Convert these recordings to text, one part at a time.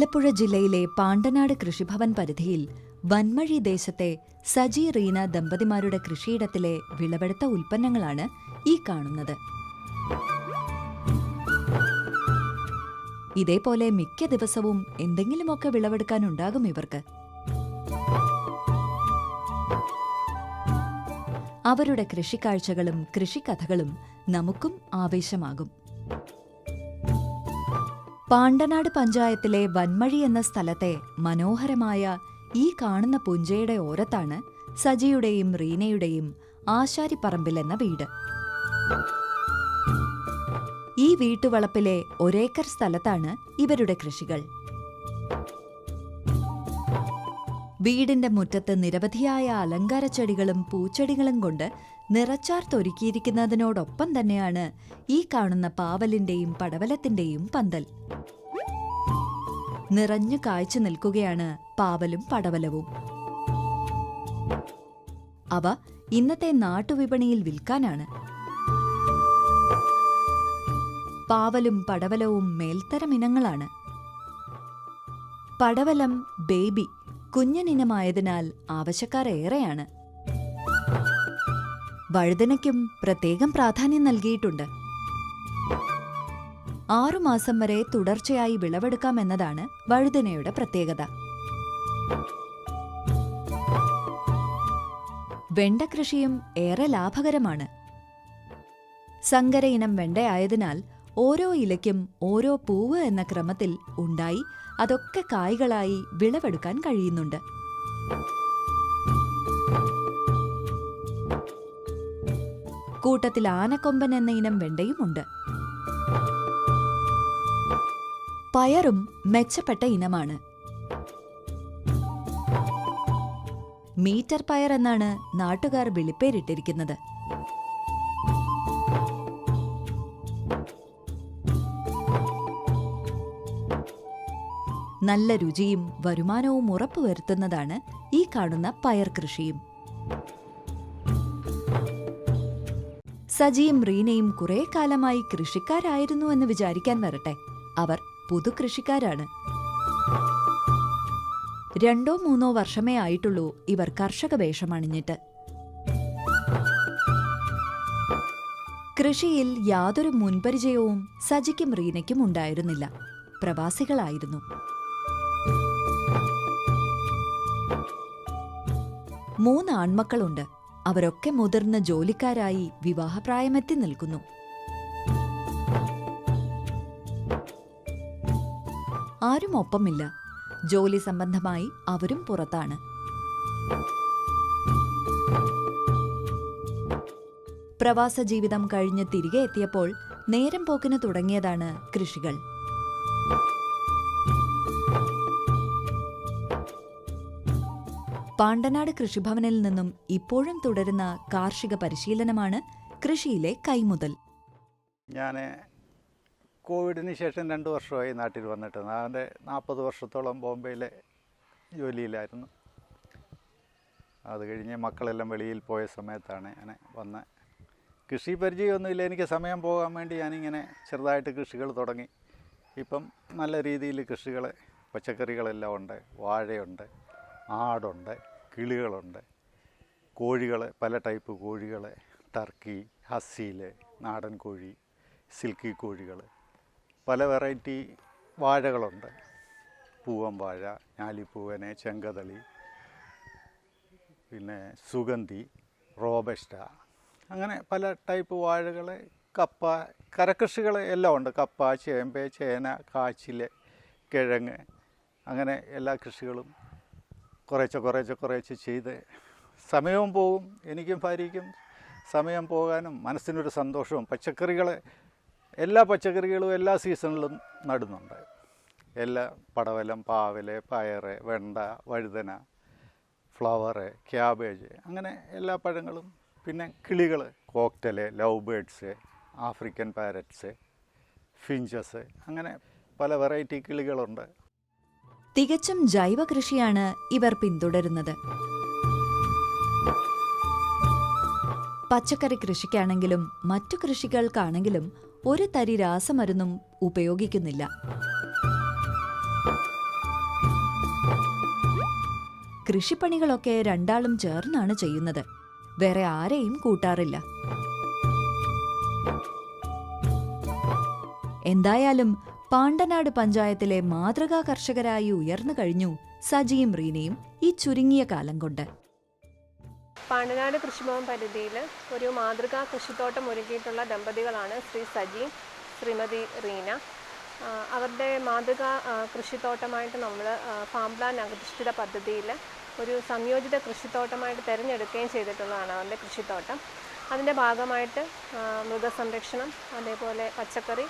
ആലപ്പുഴ ജില്ലയിലെ പാണ്ടനാട് കൃഷിഭവൻ പരിധിയിൽ വൻമഴി ദേശത്തെ സജി റീന ദമ്പതിമാരുടെ കൃഷിയിടത്തിലെ വിളവെടുത്ത ഉൽപ്പന്നങ്ങളാണ് ഈ കാണുന്നത്. ഇതേപോലെ മിക്ക ദിവസവും എന്തെങ്കിലുമൊക്കെ വിളവെടുക്കാനുണ്ടാകും ഇവർക്ക്. അവരുടെ കൃഷിക്കാഴ്ചകളും കൃഷിക്കഥകളും നമുക്കും ആവേശമാകും. പാണ്ടനാട് പഞ്ചായത്തിലെ വന്മഴി എന്ന സ്ഥലത്തെ മനോഹരമായ ഈ കാണുന്ന പുഞ്ചയുടെ ഓരത്താണ് സജിയുടെയും റീനയുടെയും ആശാരിപ്പറമ്പിൽ എന്ന വീട്. ഈ വീട്ടുവളപ്പിലെ ഒരേക്കർ സ്ഥലത്താണ് ഇവരുടെ കൃഷികൾ. വീടിന്റെ മുറ്റത്ത് നിരവധിയായ അലങ്കാര ചെടികളും പൂച്ചെടികളും കൊണ്ട് നിറച്ചാർത്തൊരുക്കിയിരിക്കുന്നതിനോടൊപ്പം തന്നെയാണ് ഈ കാണുന്ന പാവലിന്റെയും പടവലത്തിന്റെയും പന്തൽ. നിറഞ്ഞു കാഴ്ച നിൽക്കുകയാണ് പാവലും പടവലവും. അവ ഇന്നത്തെ നാട്ടുവിപണിയിൽ വിൽക്കാനാണ്. പാവലും പടവലവും മേൽത്തരം ഇനങ്ങളാണ്. പടവലം ബേബി കുഞ്ഞനിനമായതിനാൽ ആവശ്യക്കാർ ഏറെയാണ് വഴുതനയ്ക്കും പ്രത്യേകം പ്രാധാന്യം നൽകിയിട്ടുണ്ട്. ആറുമാസം വരെ തുടർച്ചയായി വിളവെടുക്കാം വിളവെടുക്കാമെന്നതാണ് വഴുതനയുടെ പ്രത്യേകത. വെണ്ട കൃഷിയും ഏറെ ലാഭകരമാണ്. സങ്കര ഇനം വെണ്ടയായതിനാൽ ഓരോ ഇലയ്ക്കും ഓരോ പൂവ് എന്ന ക്രമത്തിൽ ഉണ്ടായി അതൊക്കെ കായ്കളായി വിളവെടുക്കാൻ കഴിയുന്നുണ്ട്. കൂട്ടത്തിൽ ആനക്കൊമ്പൻ എന്ന ഇനം വെണ്ടയുമുണ്ട്. പയറും മെച്ചപ്പെട്ട ഇനമാണ്. മീറ്റർ പയർ എന്നാണ് നാട്ടുകാർ വിളിപ്പേരിട്ടിരിക്കുന്നത്. നല്ല രുചിയും വരുമാനവും ഉറപ്പുവരുത്തുന്നതാണ് ഈ കാണുന്ന പയർ കൃഷിയും. സജിയും റീനയും കുറെ കാലമായി കൃഷിക്കാരായിരുന്നു എന്ന് വിചാരിക്കാൻ വരട്ടെ. അവർ പുതു കൃഷിക്കാരാണ്. രണ്ടോ മൂന്നോ വർഷമേ ആയിട്ടുള്ളൂ ഇവർ കർഷക വേഷമണിഞ്ഞിട്ട് കൃഷിയിൽ യാതൊരു മുൻപരിചയവും സജിക്കും റീനയ്ക്കും ഉണ്ടായിരുന്നില്ല. പ്രവാസികളായിരുന്നു. മൂന്ന് ആൺമക്കളുണ്ട്. അവരൊക്കെ മുതിർന്ന ജോലിക്കാരായി വിവാഹപ്രായമെത്തി നിൽക്കുന്നു. ആരും ഒപ്പമില്ല. ജോലി സംബന്ധമായി അവരും പുറത്താണ്. പ്രവാസ ജീവിതം കഴിഞ്ഞ് തിരികെ എത്തിയപ്പോൾ നേരം പോക്കിന് തുടങ്ങിയതാണ് കൃഷികൾ. പാണ്ടനാട് കൃഷിഭവനിൽ നിന്നും ഇപ്പോഴും തുടരുന്ന കാർഷിക പരിശീലനമാണ് കൃഷിയിലെ കൈമുതൽ. ഞാൻ കോവിഡിന് ശേഷം രണ്ട് വർഷമായി നാട്ടിൽ വന്നിട്ട് അതിന്റെ നാൽപ്പത് വർഷത്തോളം ബോംബെയിലെ ജോലിയിലായിരുന്നു. അത് കഴിഞ്ഞ് മക്കളെല്ലാം വെളിയിൽ പോയ സമയത്താണ് ഞാൻ വന്ന്. കൃഷി പരിചയമൊന്നുമില്ല എനിക്ക് സമയം പോകാൻ വേണ്ടി ഞാനിങ്ങനെ ചെറുതായിട്ട് കൃഷികൾ തുടങ്ങി. ഇപ്പം നല്ല രീതിയിൽ കൃഷികൾ പച്ചക്കറികളെല്ലാം ഉണ്ട് വാഴയുണ്ട് ആടുണ്ട്. കിളികളുണ്ട്. കോഴികളെ പല ടൈപ്പ് കോഴികളെ ടർക്കി ഹസ്സിയിൽ നാടൻ കോഴി സിൽക്കി കോഴികൾ പല വെറൈറ്റി വാഴകളുണ്ട്. പൂവൻ വാഴ ഞാലിപ്പൂവനെ ചെങ്കതളി പിന്നെ സുഗന്ധി റോബസ്റ്റ അങ്ങനെ പല ടൈപ്പ് വാഴകൾ കപ്പ കരകൃഷികൾ എല്ലാം ഉണ്ട്. കപ്പ ചേമ്പ് ചേന കാച്ചിൽ കിഴങ്ങ് അങ്ങനെ എല്ലാ കൃഷികളും കുറേശ്ശെ കുറേശ്ശെ കുറേശ്ശെ ചെയ്ത് സമയവും പോകും എനിക്കും ഭാര്യയ്ക്കും സമയം പോകാനും മനസ്സിനൊരു സന്തോഷവും. പച്ചക്കറികൾ എല്ലാ പച്ചക്കറികളും എല്ലാ സീസണിലും നടുന്നുണ്ട്. എല്ലാ പടവലം പാവൽ പയറ് വെണ്ട വഴുതന ഫ്ലവറ് ക്യാബേജ് അങ്ങനെ എല്ലാ പഴങ്ങളും. പിന്നെ കിളികൾ cockatiel lovebirds African parrots finches അങ്ങനെ പല വെറൈറ്റി കിളികളുണ്ട്. തികച്ചും ജൈവ കൃഷിയാണ് ഇവർ പിന്തുടരുന്നത്. പച്ചക്കറി കൃഷിക്കാണെങ്കിലും മറ്റു കൃഷികൾക്കാണെങ്കിലും ഒരു തരി രാസമരുന്നും ഉപയോഗിക്കുന്നില്ല. കൃഷിപ്പണികളൊക്കെ രണ്ടാളും ചേർന്നാണ് ചെയ്യുന്നത്. വേറെ ആരെയും കൂട്ടാറില്ല. എന്തായാലും പാണ്ടനാട് പഞ്ചായത്തിലെ മാതൃകാ കർഷകരായി ഉയർന്നു കഴിഞ്ഞു സജിയും റീനയും ഈ ചുരുങ്ങിയ കാലം കൊണ്ട്. പാണ്ടനാട് കൃഷിഭവൻ പരിധിയിൽ ഒരു മാതൃകാ കൃഷിത്തോട്ടം ഒരുക്കിയിട്ടുള്ള ദമ്പതികളാണ് ശ്രീ സജി ശ്രീമതി റീന. അവരുടെ മാതൃകാ കൃഷിത്തോട്ടമായിട്ട് നമ്മൾ ഫാം പ്ലാൻ അധിഷ്ഠിത പദ്ധതിയിൽ ഒരു സംയോജിത കൃഷിത്തോട്ടമായിട്ട് തിരഞ്ഞെടുക്കുകയും ചെയ്തിട്ടുള്ളതാണ് അവരുടെ കൃഷിത്തോട്ടം. അതിന്റെ ഭാഗമായിട്ട് മൃഗസംരക്ഷണം അതേപോലെ പച്ചക്കറി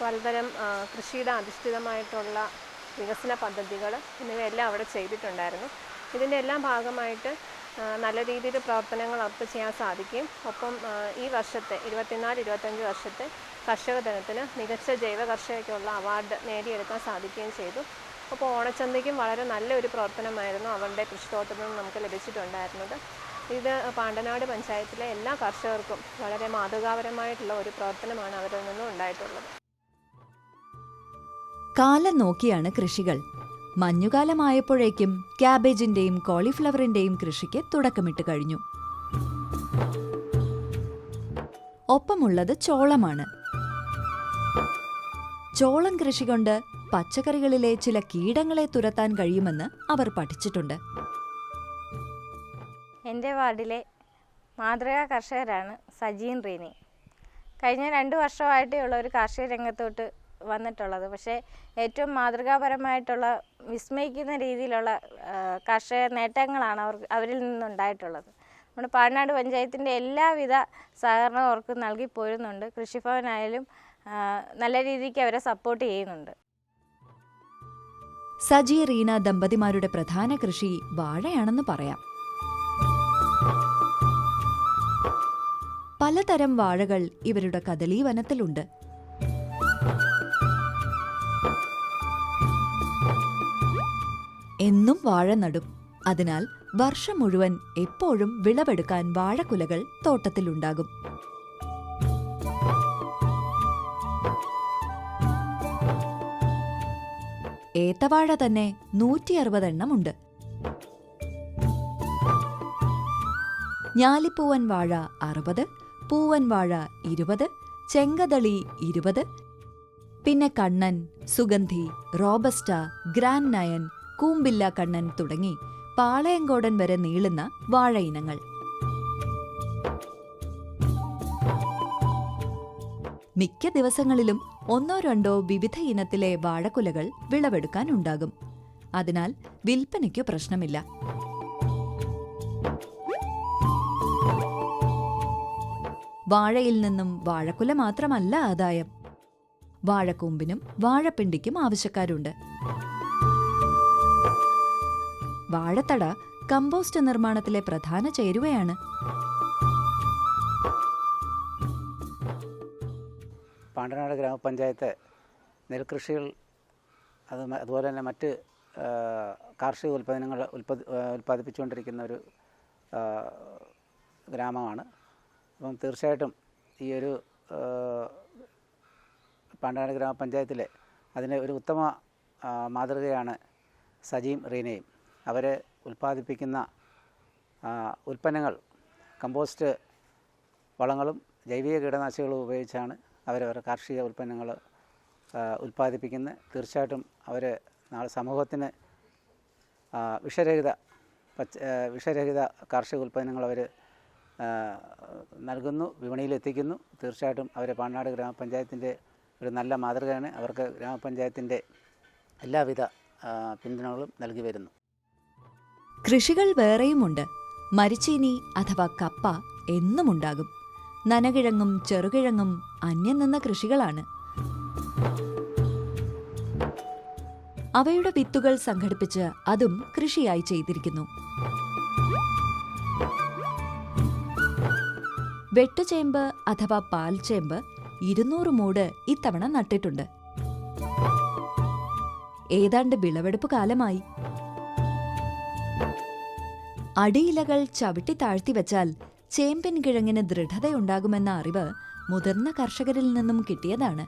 പലതരം കൃഷിയുടെ അധിഷ്ഠിതമായിട്ടുള്ള വികസന പദ്ധതികൾ എന്നിവയെല്ലാം അവിടെ ചെയ്തിട്ടുണ്ടായിരുന്നു. ഇതിന്റെ എല്ലാം ഭാഗമായിട്ട് നല്ല രീതിയിൽ പ്രവർത്തനങ്ങൾ അവർക്ക് ചെയ്യാൻ സാധിക്കും. ഒപ്പം ഈ വർഷത്തെ ഇരുപത്തിനാല് ഇരുപത്തഞ്ച് വർഷത്തെ കർഷക ദിനത്തിന് മികച്ച ജൈവ കർഷകയ്ക്കുള്ള അവാർഡ് നേടിയെടുക്കാൻ സാധിക്കുകയും ചെയ്തു. അപ്പോൾ ഓണച്ചന്തയ്ക്കും വളരെ നല്ലൊരു പ്രവർത്തനമായിരുന്നു അവരുടെ കൃഷിത്തോട്ടത്തിൽ നിന്ന് നമുക്ക് ലഭിച്ചിട്ടുണ്ടായിരുന്നത്. ഇത് പാണ്ടനാട് പഞ്ചായത്തിലെ എല്ലാ കർഷകർക്കും വളരെ മാതൃകാപരമായിട്ടുള്ള ഒരു പ്രവർത്തനമാണ് അവരിൽ നിന്നും ഉണ്ടായിട്ടുള്ളത്. കാലം നോക്കിയാണ് കൃഷികൾ. മഞ്ഞുകാലമായപ്പോഴേക്കും ക്യാബേജിന്റെയും കോളിഫ്ലവറിന്റെയും കൃഷിക്ക് തുടക്കമിട്ട് കഴിഞ്ഞു. ഒപ്പമുള്ളത് ചോളമാണ്. ചോളം കൃഷി കൊണ്ട് പച്ചക്കറികളിലെ ചില കീടങ്ങളെ തുരത്താൻ കഴിയുമെന്ന് അവർ പഠിച്ചിട്ടുണ്ട്. എന്റെ വാർഡിലെ മാതൃകാ കർഷകരാണ് സജീൻ റീനി. കഴിഞ്ഞ രണ്ട് വർഷമായിട്ടേ ഉള്ള ഒരു കാർഷിക രംഗത്തോട്ട് വന്നിട്ടുള്ളത്. പക്ഷേ ഏറ്റവും മാതൃകാപരമായിട്ടുള്ള വിസ്മയിക്കുന്ന രീതിയിലുള്ള കർഷക നേട്ടങ്ങളാണ് അവർ അവരിൽ നിന്നുണ്ടായിട്ടുള്ളത്. നമ്മുടെ പാലനാട് പഞ്ചായത്തിന്റെ എല്ലാവിധ സഹകരണവും അവർക്ക് നൽകി പോരുന്നുണ്ട്. കൃഷിഭവനായാലും നല്ല രീതിക്ക് അവരെ സപ്പോർട്ട് ചെയ്യുന്നുണ്ട്. സജി റീന ദമ്പതിമാരുടെ പ്രധാന കൃഷി വാഴയാണെന്ന് പറയാം. പലതരം വാഴകൾ ഇവരുടെ കദളീ വനത്തിലുണ്ട് എന്നും വാഴ നടും. അതിനാൽ വർഷം മുഴുവൻ എപ്പോഴും വിളവെടുക്കാൻ വാഴക്കുലകൾ തോട്ടത്തിലുണ്ടാകും. ഏത്തവാഴ തന്നെ നൂറ്റി അറുപതെണ്ണമുണ്ട് ഞാലിപ്പൂവൻ വാഴ അറുപത് പൂവൻ വാഴ ഇരുപത് ചെങ്കതളി ഇരുപത് പിന്നെ കണ്ണൻ സുഗന്ധി റോബസ്റ്റ ഗ്രാൻഡ് നയൻ കൂമ്പില്ല കണ്ണൻ തുടങ്ങി പാളയങ്കോടൻ വരെ നീളുന്ന വാഴ ഇനങ്ങൾ. മിക്ക ദിവസങ്ങളിലും ഒന്നോ രണ്ടോ വിവിധ ഇനത്തിലെ വാഴക്കുലകൾ വിളവെടുക്കാനുണ്ടാകും അതിനാൽ വിൽപ്പനയ്ക്കു പ്രശ്നമില്ല. വാഴയിൽ നിന്നും വാഴക്കുല മാത്രമല്ല ആദായം. വാഴക്കൂമ്പിനും വാഴപ്പിണ്ടിക്കും ആവശ്യക്കാരുണ്ട്. വാഴത്തട കമ്പോസ്റ്റ് നിർമ്മാണത്തിലെ പ്രധാന ചേരുവയാണ്. പാണ്ടനാട് ഗ്രാമപഞ്ചായത്ത് നെൽകൃഷികൾ അത് അതുപോലെ തന്നെ മറ്റ് കാർഷിക ഉൽപ്പന്നങ്ങൾ ഉൽപ്പ ഉൽപ്പാദിപ്പിച്ചുകൊണ്ടിരിക്കുന്ന ഒരു ഗ്രാമമാണ്. അപ്പം തീർച്ചയായിട്ടും ഈ ഒരു ആ, ഗ്രാമപഞ്ചായത്തിലെ അതിന് ഒരു ഉത്തമ മാതൃകയാണ് സജീം റീനയും. അവർ ഉൽപ്പാദിപ്പിക്കുന്ന ഉൽപ്പന്നങ്ങൾ കമ്പോസ്റ്റ് വളങ്ങളും ജൈവിക കീടനാശികളും ഉപയോഗിച്ചാണ് അവരവരുടെ കാർഷിക ഉൽപ്പന്നങ്ങൾ ഉൽപ്പാദിപ്പിക്കുന്നത് തീർച്ചയായിട്ടും അവർ നാളെ സമൂഹത്തിന് വിഷരഹിത പച്ച വിഷരഹിത കാർഷിക ഉൽപ്പന്നങ്ങൾ അവർ നൽകുന്നു വിപണിയിൽ എത്തിക്കുന്നു തീർച്ചയായിട്ടും അവരെ പാണാട് ഗ്രാമപഞ്ചായത്തിന്റെ ഒരു നല്ല മാതൃകയാണ്. അവർക്ക് ഗ്രാമപഞ്ചായത്തിന്റെ എല്ലാവിധ പിന്തുണകളും നൽകി വരുന്നു. കൃഷികൾ വേറെയുമുണ്ട്. മരിച്ചീനി അഥവാ കപ്പ എന്നുമുണ്ടാകും. നനകിഴങ്ങും ചെറുകിഴങ്ങും അന്യം നിന്ന കൃഷികളാണ്. അവയുടെ വിത്തുകൾ സംഘടിപ്പിച്ച് അതും കൃഷിയായി ചെയ്തിരിക്കുന്നു. വെട്ടുചേമ്പ് അഥവാ പാൽചേമ്പ് ഇരുന്നൂറ് മൂട് ഇത്തവണ നട്ടിട്ടുണ്ട്. ഏതാണ്ട് വിളവെടുപ്പ് കാലമായി. അടിയിലകൾ ചവിട്ടി താഴ്ത്തി വെച്ചാൽ ചേമ്പിൻ കിഴങ്ങിന് ദൃഢതയുണ്ടാകുമെന്ന അറിവ് മുതിർന്ന കർഷകരിൽ നിന്നും കിട്ടിയതാണ്.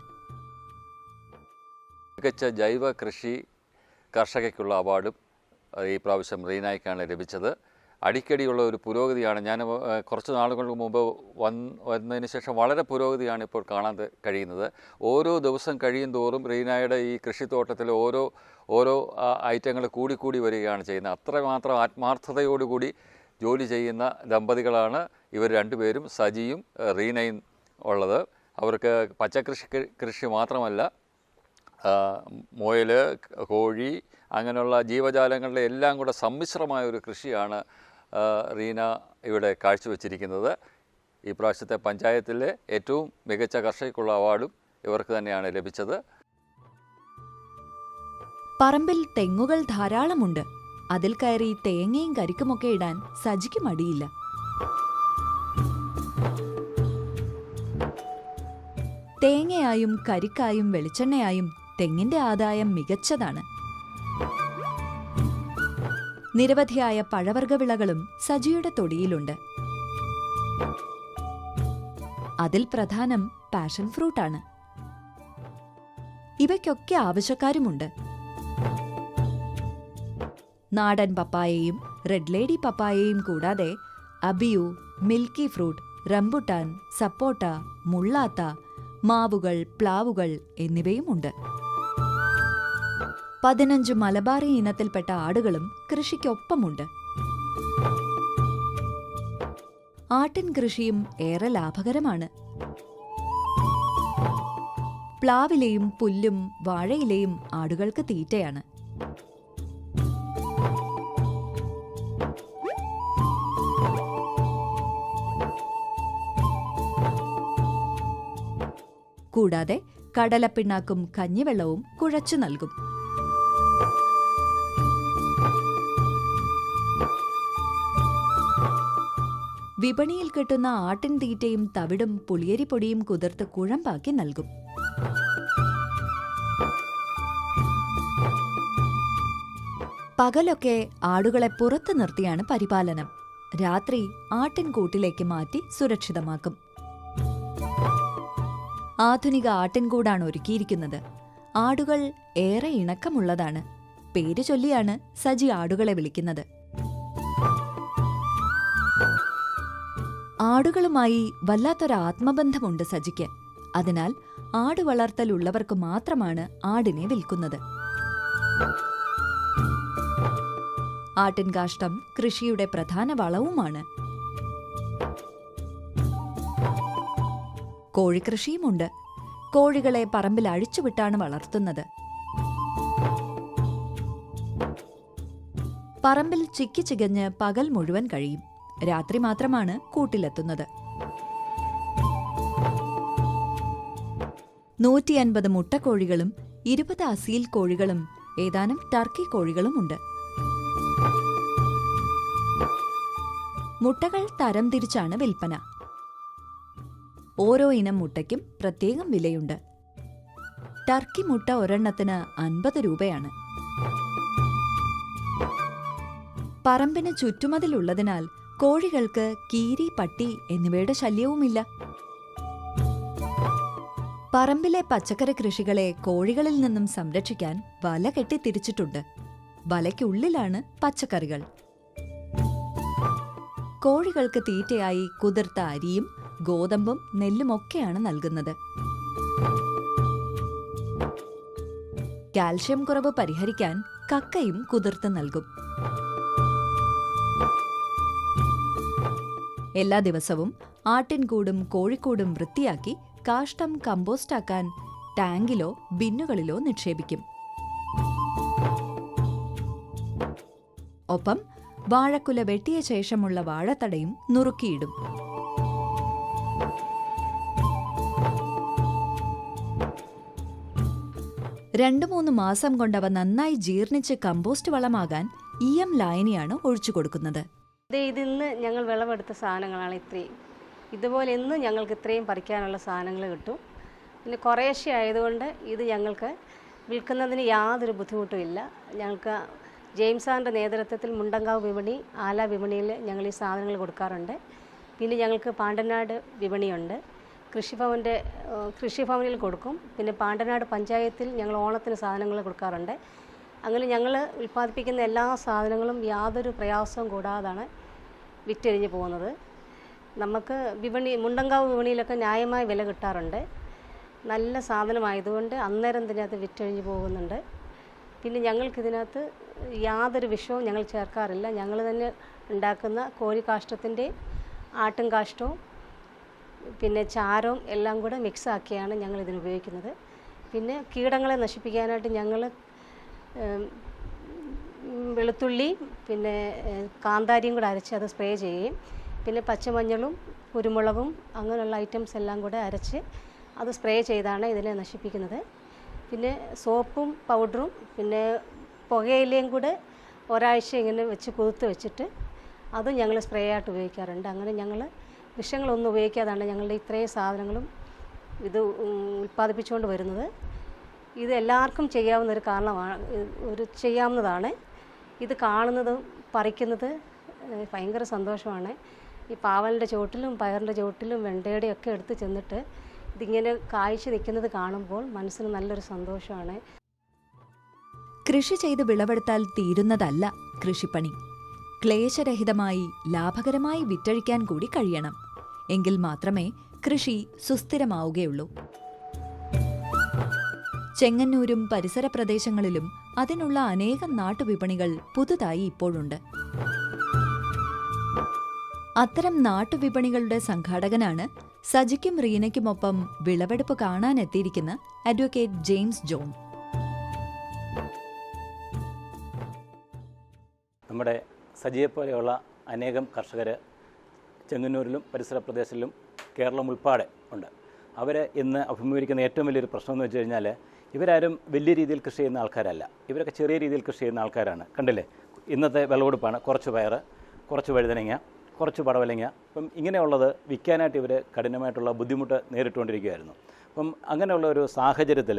മികച്ച ജൈവ കൃഷി കർഷകയ്ക്കുള്ള അവാർഡും ഈ പ്രാവശ്യം റീനായ്ക്കാണ് ലഭിച്ചത്. അടിക്കടിയുള്ള ഒരു പുരോഗതിയാണ്. ഞാൻ കുറച്ച് നാളുകൾക്ക് മുമ്പ് വന്ന് വന്നതിന് ശേഷം വളരെ പുരോഗതിയാണ് ഇപ്പോൾ കാണാൻ കഴിയുന്നത്. ഓരോ ദിവസം കഴിയും തോറും റീനായുടെ ഈ കൃഷിത്തോട്ടത്തിൽ ഓരോ ഓരോ ഐറ്റങ്ങൾ കൂടിക്കൂടി വരികയാണ് ചെയ്യുന്നത്. അത്രമാത്രം ആത്മാർത്ഥതയോടുകൂടി ജോലി ചെയ്യുന്ന ദമ്പതികളാണ് ഇവർ രണ്ടുപേരും. സജിയും റീനയും ഉള്ളത്. അവർക്ക് പച്ചക്കൃഷി കൃഷി മാത്രമല്ല മുയൽ കോഴി അങ്ങനെയുള്ള ജീവജാലങ്ങളുടെ എല്ലാം കൂടെ സമ്മിശ്രമായ ഒരു കൃഷിയാണ് റീന ഇവിടെ കാഴ്ചവെച്ചിരിക്കുന്നത് ഈ പ്രാവശ്യത്തെ പഞ്ചായത്തിലെ ഏറ്റവും മികച്ച കർഷകക്കുള്ള അവാർഡും ഇവർക്ക് തന്നെയാണ് ലഭിച്ചത്. പറമ്പിൽ തെങ്ങുകൾ ധാരാളമുണ്ട്. അതിൽ കയറി തേങ്ങയും കരിക്കുമൊക്കെ ഇടാൻ സജിക്ക് മടിയില്ല. തേങ്ങയായും കരിക്കായും വെളിച്ചെണ്ണയായും തെങ്ങിന്റെ ആദായം മികച്ചതാണ്. നിരവധിയായ പഴവർഗ വിളകളും സജിയുടെ തൊടിയിലുണ്ട്. അതിൽ പ്രധാനം പാഷൻ ഫ്രൂട്ടാണ്. ഇവയ്ക്കൊക്കെ ആവശ്യക്കാരുമുണ്ട്. നാടൻ പപ്പായയും റെഡ് ലേഡി പപ്പായയും കൂടാതെ abiu milky fruit rambutan sapota മുള്ളാത്ത മാവുകൾ പ്ലാവുകൾ എന്നിവയുമുണ്ട്. പതിനഞ്ച് മലബാറി ഇനത്തിൽപ്പെട്ട ആടുകളും കൃഷിക്കൊപ്പമുണ്ട്. ആട്ടിൻ കൃഷിയും ഏറെ ലാഭകരമാണ്. പ്ലാവിലെയും പുല്ലും വാഴയിലെയും ആടുകൾക്ക് തീറ്റയാണ്. കൂടാതെ കടലപ്പിണ്ണാക്കും കഞ്ഞിവെള്ളവും കുഴച്ചു നൽകും. വിപണിയിൽ കിട്ടുന്ന ആട്ടിൻ തീറ്റയും തവിടും പുളിയരിപ്പൊടിയും കുതിർത്ത് കുഴമ്പാക്കി നൽകും. പകലൊക്കെ ആടുകളെ പുറത്തു നിർത്തിയാണ് പരിപാലനം. രാത്രി ആട്ടിൻകൂട്ടിലേക്ക് മാറ്റി സുരക്ഷിതമാക്കും. ആധുനിക ആട്ടിൻകൂടാണ് ഒരുക്കിയിരിക്കുന്നത്. ആടുകൾ ഏറെ ഇണക്കമുള്ളതാണ്. പേര് ചൊല്ലിയാണ് സജി ആടുകളെ വിളിക്കുന്നത്. ആടുകളുമായി വല്ലാത്തൊരു ആത്മബന്ധമുണ്ട് സജിക്ക്. അതിനാൽ ആട് വളർത്തലുള്ളവർക്ക് മാത്രമാണ് ആടിനെ വിൽക്കുന്നത്. ആട്ടിൻകാഷ്ടം കൃഷിയുടെ പ്രധാന വളവുമാണ്. കോഴിക്കൃഷിയുമുണ്ട്. കോഴികളെ പറമ്പിൽ അഴിച്ചുവിട്ടാണ് വളർത്തുന്നത്. പറമ്പിൽ ചിക്കി ചികഞ്ഞ് പകൽ മുഴുവൻ കഴിയും. രാത്രി മാത്രമാണ് കൂട്ടിലെത്തുന്നത്. നൂറ്റി അൻപത് മുട്ടക്കോഴികളും ഇരുപത് അസീൽ കോഴികളും ഏതാനും ടർക്കി കോഴികളുമുണ്ട്. മുട്ടകൾ തരം തിരിച്ചാണ് വിൽപ്പന. ഓരോ ഇനം മുട്ടയ്ക്കും പ്രത്യേകം വിലയുണ്ട്. ടർക്കി മുട്ട ഒരെണ്ണത്തിന് അൻപത് രൂപയാണ്. പറമ്പിന് ചുറ്റുമതിലുള്ളതിനാൽ കോഴികൾക്ക് കീരി പട്ടി എന്നിവയുടെ ശല്യവുമില്ല. പറമ്പിലെ പച്ചക്കറി കൃഷികളെ കോഴികളിൽ നിന്നും സംരക്ഷിക്കാൻ വല കെട്ടി തിരിച്ചിട്ടുണ്ട് വലയ്ക്കുള്ളിലാണ് പച്ചക്കറികൾ. കോഴികൾക്ക് തീറ്റയായി കുതിർത്ത അരിയും ഗോതമ്പും നെല്ലുമൊക്കെയാണ് നൽകുന്നത്. കാൽഷ്യം കുറവ് പരിഹരിക്കാൻ കക്കയും കുതിർത്ത് നൽകും. എല്ലാ ദിവസവും ആട്ടിൻകൂടും കോഴിക്കൂടും വൃത്തിയാക്കി കാഷ്ടം കമ്പോസ്റ്റാക്കാൻ ടാങ്കിലോ ബിന്നുകളിലോ നിക്ഷേപിക്കും. ഒപ്പം വാഴക്കുല വെട്ടിയ ശേഷമുള്ള വാഴത്തടയും നുറുക്കിയിടും. രണ്ടു മൂന്ന് മാസം കൊണ്ടവ നന്നായി ജീർണിച്ച് കമ്പോസ്റ്റ് വളമാകാൻ ഇ എം ലായനിയാണ് ഒഴിച്ചു കൊടുക്കുന്നത് ഇതിന്ന് ഞങ്ങൾ വിളവെടുത്ത സാധനങ്ങളാണ് ഇത്രയും. ഇതുപോലെ ഇന്ന് ഞങ്ങൾക്ക് ഇത്രയും പറിക്കാനുള്ള സാധനങ്ങൾ കിട്ടും. പിന്നെ കുറേശ്ശെ ആയതുകൊണ്ട് ഇത് ഞങ്ങൾക്ക് വിൽക്കുന്നതിന് യാതൊരു ബുദ്ധിമുട്ടും ഇല്ല. ഞങ്ങൾക്ക് ജെയിംസാറിന്റെ നേതൃത്വത്തിൽ മുണ്ടങ്കാവ് വിപണി ആല വിപണിയിൽ ഞങ്ങൾ ഈ സാധനങ്ങൾ കൊടുക്കാറുണ്ട്. പിന്നെ ഞങ്ങൾക്ക് പാണ്ടനാട് വിപണിയുണ്ട്. കൃഷിഭവന്റെ കൃഷിഭവനിൽ കൊടുക്കും. പിന്നെ പാണ്ടനാട് പഞ്ചായത്തിൽ ഞങ്ങൾ ഓണത്തിന് സാധനങ്ങൾ കൊടുക്കാറുണ്ട്. അങ്ങനെ ഞങ്ങൾ ഉൽപ്പാദിപ്പിക്കുന്ന എല്ലാ സാധനങ്ങളും യാതൊരു പ്രയാസവും കൂടാതാണ്. വിറ്റഴിഞ്ഞ് പോകുന്നത്. നമുക്ക് വിപണി മുണ്ടങ്കാവ് വിപണിയിലൊക്കെ ന്യായമായ വില കിട്ടാറുണ്ട്. നല്ല സാധനമായതുകൊണ്ട് അന്നേരം തന്നെ അത് വിറ്റഴിഞ്ഞ് പോകുന്നുണ്ട്. പിന്നെ ഞങ്ങൾക്കിതിനകത്ത് യാതൊരു വിഷവും ഞങ്ങൾ ചേർക്കാറില്ല. ഞങ്ങൾ തന്നെ ഉണ്ടാക്കുന്ന കോഴിക്കാഷ്ടത്തിന്റെ ആട്ടും കാഷ്ടവും പിന്നെ ചാരവും എല്ലാം കൂടെ മിക്സ് ആക്കിയാണ് ഞങ്ങൾ ഇതിന് ഉപയോഗിക്കുന്നത്. പിന്നെ കീടങ്ങളെ നശിപ്പിക്കാനായിട്ട് ഞങ്ങൾ വെളുത്തുള്ളി പിന്നെ കാന്താരിയും കൂടെ അരച്ച് അത് സ്പ്രേ ചെയ്യുകയും പിന്നെ പച്ചമഞ്ഞളും കുരുമുളകും അങ്ങനെയുള്ള ഐറ്റംസ് എല്ലാം കൂടെ അരച്ച് അത് സ്പ്രേ ചെയ്താണ് ഇതിനെ നശിപ്പിക്കുന്നത്. പിന്നെ സോപ്പും പൗഡറും പിന്നെ പുകയിലയും കൂടെ ഒരാഴ്ച ഇങ്ങനെ വെച്ച് കുതിർത്ത് വെച്ചിട്ട് അതും ഞങ്ങൾ സ്പ്രേ ആയിട്ട് ഉപയോഗിക്കാറുണ്ട്. അങ്ങനെ ഞങ്ങൾ വിഷങ്ങളൊന്നും ഉപയോഗിക്കാതാണ് ഞങ്ങളുടെ ഇത്രയും സാധനങ്ങളും ഇത് ഉൽപ്പാദിപ്പിച്ചുകൊണ്ട് വരുന്നത്. ഇത് എല്ലാവർക്കും ചെയ്യാവുന്ന ഒരു കാരണമാണ് ഒരു ചെയ്യാവുന്നതാണ്. ഇത് കാണുന്നതും പറിക്കുന്നത് ഭയങ്കര സന്തോഷമാണ്. ഈ പാവലിന്റെ ചുവട്ടിലും പയറിന്റെ ചുവട്ടിലും വെണ്ടയുടെയും ഒക്കെ എടുത്ത് ചെന്നിട്ട് ഇതിങ്ങനെ കായ്ച്ചു നിൽക്കുന്നത് കാണുമ്പോൾ മനസ്സിന് നല്ലൊരു സന്തോഷമാണ്. കൃഷി ചെയ്ത് വിളവെടുത്താൽ തീരുന്നതല്ല കൃഷിപ്പണി. ക്ലേശരഹിതമായി ലാഭകരമായി വിറ്റഴിക്കാൻ കൂടി കഴിയണം. എങ്കിൽ മാത്രമേ കൃഷി സുസ്ഥിരമാവുകയുള്ളൂ. ചെങ്ങന്നൂരും പരിസര പ്രദേശങ്ങളിലും അതിനുള്ള അനേകം നാട്ടുവിപണികൾ പുതുതായി ഇപ്പോഴുണ്ട്. അത്തരം നാട്ടുവിപണികളുടെ സംഘാടകനാണ് സജിക്കും റീനയ്ക്കുമൊപ്പം വിളവെടുപ്പ് കാണാനെത്തിയിരിക്കുന്ന അഡ്വക്കേറ്റ് ജെയിംസ് ജോൺ. നമ്മുടെ സജിയെ പോലെയുള്ള അനേകം കർഷകർ ചെങ്ങന്നൂരിലും പരിസര പ്രദേശങ്ങളിലും കേരളം ഉൾപ്പെടെ ഉണ്ട്. അവരെ ഇന്ന് അഭിമുഖീകരിക്കുന്ന ഏറ്റവും വലിയൊരു പ്രശ്നം എന്ന് വെച്ച് കഴിഞ്ഞാൽ ഇവരാരും വലിയ രീതിയിൽ കൃഷി ചെയ്യുന്ന ആൾക്കാരല്ല. ഇവരൊക്കെ ചെറിയ രീതിയിൽ കൃഷി ചെയ്യുന്ന ആൾക്കാരാണ്. കണ്ടില്ലേ? ഇന്നത്തെ വിളവെടുപ്പാണ് കുറച്ച് പയർ കുറച്ച് വഴുതനങ്ങ കുറച്ച് പടവലങ്ങ. അപ്പം ഇങ്ങനെയുള്ളത് വിൽക്കാനായിട്ട് ഇവർ കഠിനമായിട്ടുള്ള ബുദ്ധിമുട്ട് നേരിട്ടുകൊണ്ടിരിക്കുകയായിരുന്നു. അപ്പം അങ്ങനെയുള്ള ഒരു സാഹചര്യത്തിൽ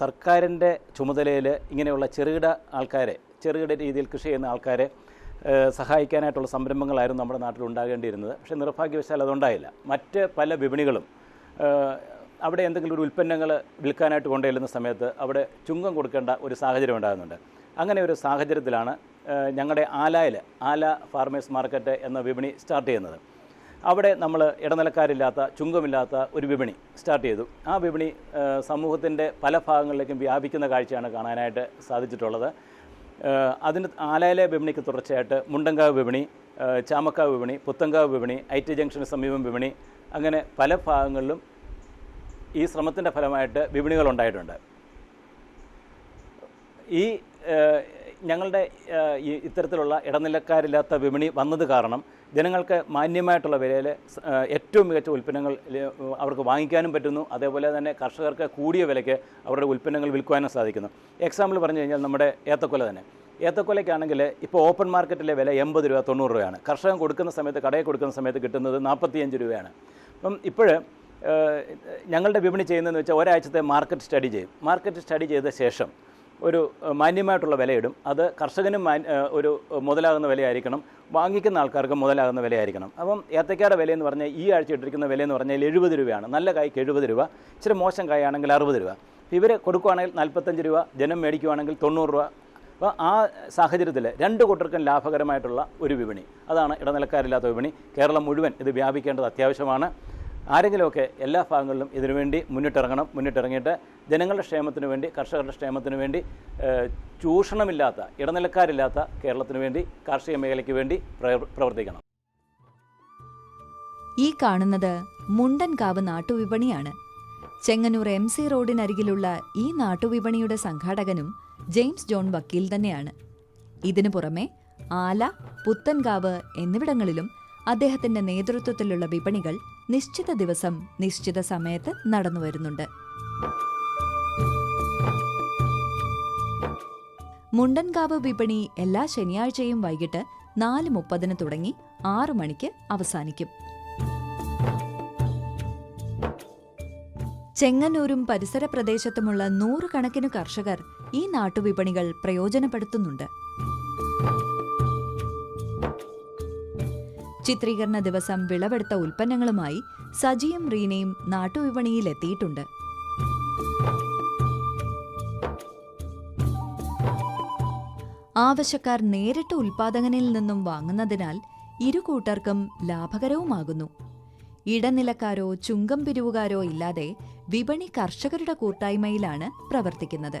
സർക്കാരിന്റെ ചുമതലയിൽ ഇങ്ങനെയുള്ള ചെറുകിട ആൾക്കാരെ ചെറുകിട രീതിയിൽ കൃഷി ചെയ്യുന്ന ആൾക്കാരെ സഹായിക്കാനായിട്ടുള്ള സംരംഭങ്ങളായിരുന്നു നമ്മുടെ നാട്ടിൽ ഉണ്ടാകേണ്ടിയിരുന്നത്. പക്ഷേ നിർഭാഗ്യവശാൽ അതുണ്ടായില്ല. മറ്റ് പല വിപണികളും അവിടെ എന്തെങ്കിലും ഒരു ഉൽപ്പന്നങ്ങൾ വിൽക്കാനായിട്ട് കൊണ്ടുചെല്ലുന്ന സമയത്ത് അവിടെ ചുങ്കം കൊടുക്കേണ്ട ഒരു സാഹചര്യം ഉണ്ടാകുന്നുണ്ട്. അങ്ങനെ ഒരു സാഹചര്യത്തിലാണ് ഞങ്ങളുടെ ആലായിൽ ആല ഫാർമേഴ്സ് മാർക്കറ്റ് എന്ന വിപണി സ്റ്റാർട്ട് ചെയ്യുന്നത്. അവിടെ നമ്മൾ ഇടനിലക്കാരില്ലാത്ത ചുങ്കമില്ലാത്ത ഒരു വിപണി സ്റ്റാർട്ട് ചെയ്തു. ആ വിപണി സമൂഹത്തിന്റെ പല ഭാഗങ്ങളിലേക്കും വ്യാപിക്കുന്ന കാഴ്ചയാണ് കാണാനായിട്ട് സാധിച്ചിട്ടുള്ളത്. അതിന് ആലയിലെ വിപണിക്ക് തുടർച്ചയായിട്ട് മുണ്ടങ്കാവ് വിപണി ചാമക്കാവ് വിപണി പുത്തങ്കാവ് വിപണി ഐ ടി ജംഗ്ഷന് സമീപം വിപണി അങ്ങനെ പല ഭാഗങ്ങളിലും ഈ ശ്രമത്തിന്റെ ഫലമായിട്ട് വിപണികൾ ഉണ്ടായിട്ടുണ്ട്. ഈ ഞങ്ങളുടെ ഇത്തരത്തിലുള്ള ഇടനിലക്കാരില്ലാത്ത വിപണി വന്നത് കാരണം ജനങ്ങൾക്ക് മാന്യമായിട്ടുള്ള വിലയിൽ ഏറ്റവും മികച്ച ഉൽപ്പന്നങ്ങൾ അവർക്ക് വാങ്ങിക്കാനും പറ്റുന്നു. അതേപോലെ തന്നെ കർഷകർക്ക് കൂടിയ വിലയ്ക്ക് അവരുടെ ഉൽപ്പന്നങ്ങൾ വിൽക്കുവാനും സാധിക്കുന്നു. എക്സാമ്പിൾ പറഞ്ഞു കഴിഞ്ഞാൽ നമ്മുടെ ഏത്തക്കൊല തന്നെ. ഏത്തക്കൊലയ്ക്കാണെങ്കിൽ ഇപ്പോൾ ഓപ്പൺ മാർക്കറ്റിലെ വില എൺപത് രൂപ തൊണ്ണൂറ് രൂപയാണ്. കർഷകൻ കൊടുക്കുന്ന സമയത്ത് കടയിൽ കൊടുക്കുന്ന സമയത്ത് കിട്ടുന്നത് നാൽപ്പത്തിയഞ്ച് രൂപയാണ്. അപ്പം ഇപ്പോൾ ഞങ്ങളുടെ വിപണി ചെയ്യുന്നതെന്ന് വെച്ചാൽ ഒരാഴ്ചത്തെ മാർക്കറ്റ് സ്റ്റഡി ചെയ്യും. മാർക്കറ്റ് സ്റ്റഡി ചെയ്ത ശേഷം ഒരു മാന്യമായിട്ടുള്ള വിലയിടും. അത് കർഷകനും ഒരു മുതലാകുന്ന വിലയായിരിക്കണം. വാങ്ങിക്കുന്ന ആൾക്കാർക്ക് മുതലാകുന്ന വിലയായിരിക്കണം. അപ്പം ഏത്തക്കയുടെ വിലയെന്ന് പറഞ്ഞാൽ ഈ ആഴ്ച ഇട്ടിരിക്കുന്ന വിലയെന്ന് പറഞ്ഞാൽ എഴുപത് രൂപയാണ്. നല്ല കായ്ക്ക് എഴുപത് രൂപ ഇച്ചിരി മോശം കായാണെങ്കിൽ അറുപത് രൂപ. ഇവർ കൊടുക്കുകയാണെങ്കിൽ നാൽപ്പത്തഞ്ച് രൂപ ജനം മേടിക്കുകയാണെങ്കിൽ തൊണ്ണൂറ് രൂപ. അപ്പോൾ ആ സാഹചര്യത്തിൽ രണ്ട് കൂട്ടർക്കും ലാഭകരമായിട്ടുള്ള ഒരു വിപണി. അതാണ് ഇടനിലക്കാരില്ലാത്ത വിപണി. കേരളം മുഴുവൻ ഇത് വ്യാപിക്കേണ്ടത് അത്യാവശ്യമാണ്. ആരെങ്കിലുമൊക്കെ എല്ലാ ഭാഗങ്ങളിലും ഇതിനുവേണ്ടി മുന്നിട്ടിറങ്ങണം മുന്നിട്ടിറങ്ങിയിട്ട് ജനങ്ങളുടെ ക്ഷേമത്തിന് വേണ്ടി കർഷകരുടെ ക്ഷേമത്തിന് വേണ്ടി ചൂഷണമില്ലാത്ത ഇടനിലക്കാരില്ലാത്ത കേരളത്തിന് വേണ്ടി കാർഷിക മേഖലയ്ക്ക് വേണ്ടി പ്രവർത്തിക്കണം. ഈ കാണുന്നത് മുണ്ടൻകാവ് നാട്ടുവിപണിയാണ്. ചെങ്ങന്നൂർ എം സി റോഡിനരികിലുള്ള ഈ നാട്ടുവിപണിയുടെ സംഘാടകനും ജെയിംസ് ജോൺ വക്കീൽ തന്നെയാണ്. ഇതിനു പുറമെ ആല പുത്തൻകാവ് എന്നിവിടങ്ങളിലും അദ്ദേഹത്തിന്റെ നേതൃത്വത്തിലുള്ള വിപണികൾ നിശ്ചിത ദിവസം നിശ്ചിത സമയത്ത് നടന്നുവരുന്നുണ്ട് മുണ്ടൻകാവ് വിപണി എല്ലാ ശനിയാഴ്ചയും വൈകിട്ട് നാല് മുപ്പതിന് തുടങ്ങി ആറു മണിക്ക് അവസാനിക്കും. ചെങ്ങന്നൂരും പരിസര പ്രദേശത്തുമുള്ള നൂറുകണക്കിന് കർഷകർ ഈ നാട്ടുവിപണികൾ പ്രയോജനപ്പെടുത്തുന്നുണ്ട്. ചിത്രീകരണ ദിവസം വിളവെടുത്ത ഉൽപ്പന്നങ്ങളുമായി സജിയും റീനയും നാട്ടുവിപണിയിലെത്തിയിട്ടുണ്ട്. ആവശ്യക്കാർ നേരിട്ട് ഉൽപാദകനിൽ നിന്നും വാങ്ങുന്നതിനാൽ ഇരു കൂട്ടർക്കും ലാഭകരവുമാകുന്നു. ഇടനിലക്കാരോ ചുങ്കം പിരിവുകാരോ ഇല്ലാതെ വിപണി കർഷകരുടെ കൂട്ടായ്മയിലാണ് പ്രവർത്തിക്കുന്നത്.